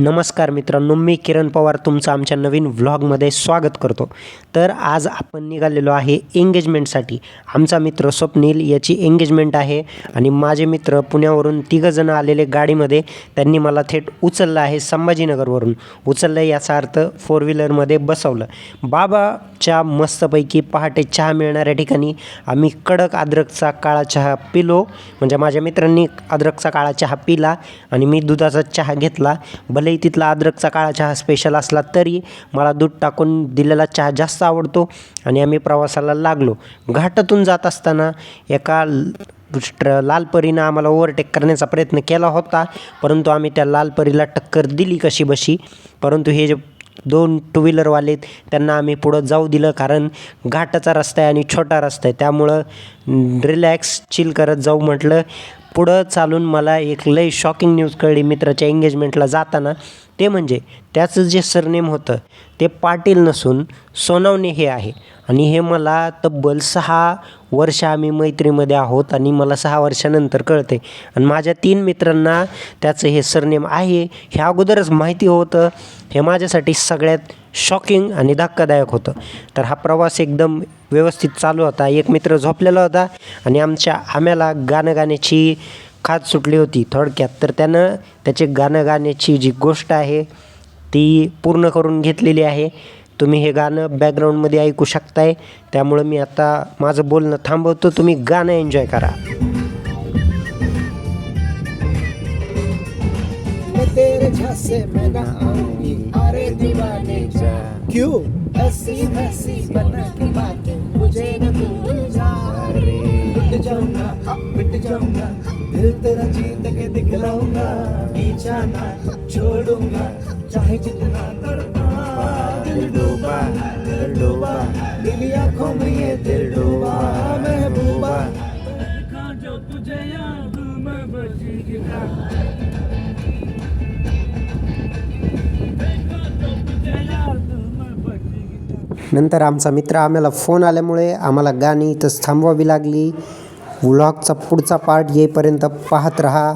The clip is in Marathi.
नमस्कार मित्रांनो मी किरण पवार तुमचं आमच्या नवीन व्लॉगमध्ये स्वागत करतो. तर आज आपण निघालेलो आहे एंगेजमेंटसाठी आमचा मित्र स्वप्नील याची एंगेजमेंट आहे आणि माझे मित्र पुण्यावरून तिघंजणं आलेले गाडीमध्ये त्यांनी मला थेट उचललं आहे संभाजीनगरवरून. उचललं याचा अर्थ फोर व्हीलरमध्ये बसवलं. बाबाच्या मस्तपैकी पहाटे चहा मिळणाऱ्या ठिकाणी आम्ही कडक अद्रकचा काळा चहा पिलो. म्हणजे माझ्या मित्रांनी अद्रकचा काळा चहा पिला आणि मी दुधाचा चहा घेतला. भले भलेही तिथला अद्रकचा काळा चहा स्पेशल असला तरी मला दूध टाकून दिलेला चहा जास्त आवडतो आणि आम्ही प्रवासाला लागलो. घाटातून जात असताना एका लाल ट्र लालपरीनं आम्हाला ओव्हरटेक करण्याचा प्रयत्न केला होता. परंतु आम्ही त्या लालपरीला टक्कर दिली कशी बशी परंतु हे जे दोन टू व्हीलरवाले आहेत, त्यांना आम्ही पुढं जाऊ दिलं कारण घाटाचा रस्ता आहे आणि छोटा रस्ता आहे. त्यामुळं रिलॅक्स चिल करत जाऊ म्हटलं. पुढं चालून मला एक लई शॉकिंग न्यूज कळली मित्राच्या एंगेजमेंटला जाताना. ते म्हणजे त्याचं जे सरनेम होतं ते पाटील नसून सोनवणे हे आहे. आणि हे मला तब्बल सहा वर्ष आम्ही मैत्रीमध्ये आहोत आणि मला सहा वर्षानंतर कळते आणि माझ्या तीन मित्रांना त्याचं हे सरनेम आहे हे अगोदरच माहिती होतं. हे माझ्यासाठी सगळ्यात शॉकिंग आणि धक्कादायक होतं. तर हा प्रवास एकदम व्यवस्थित चालू होता. एक मित्र झोपलेला होता आणि आमच्या आम्याला गाणं गाण्याची खात सुटली होती थोडक्यात. तर त्यानं त्याचे गाणं गाण्याची जी गोष्ट आहे ती पूर्ण करून घेतलेली आहे. तुम्ही हे गाणं बॅकग्राऊंडमध्ये ऐकू शकताय. त्यामुळं मी आता माझं बोलणं थांबवतो. तुम्ही गाणं एन्जॉय करा. तेरे झांसे में न आऊंगी अरे दीवाने जा। क्यों? हंसी हंसी बना की बातें मुझे न भूल जा। रे मिट जाऊंगा मिट जाऊंगा। दिल तेरा जीत के दिखलाऊंगा पीछा ना छोड़ूंगा चाहे जितना तड़पा। दिल डूबा दिल डूबा। दिल आंखों में ये दिल डूबा। महबूबा। जो तुझे याद में बची गिरा देखा जो तुझे याद में बची गिरा नंतर आमचा मित्र आम्हाला फोन आल्यामुळे आम्हाला गाणी इथंच थांबवावी लागली. व्लॉगचा पुढचा पार्ट येईपर्यंत पाहत रहा.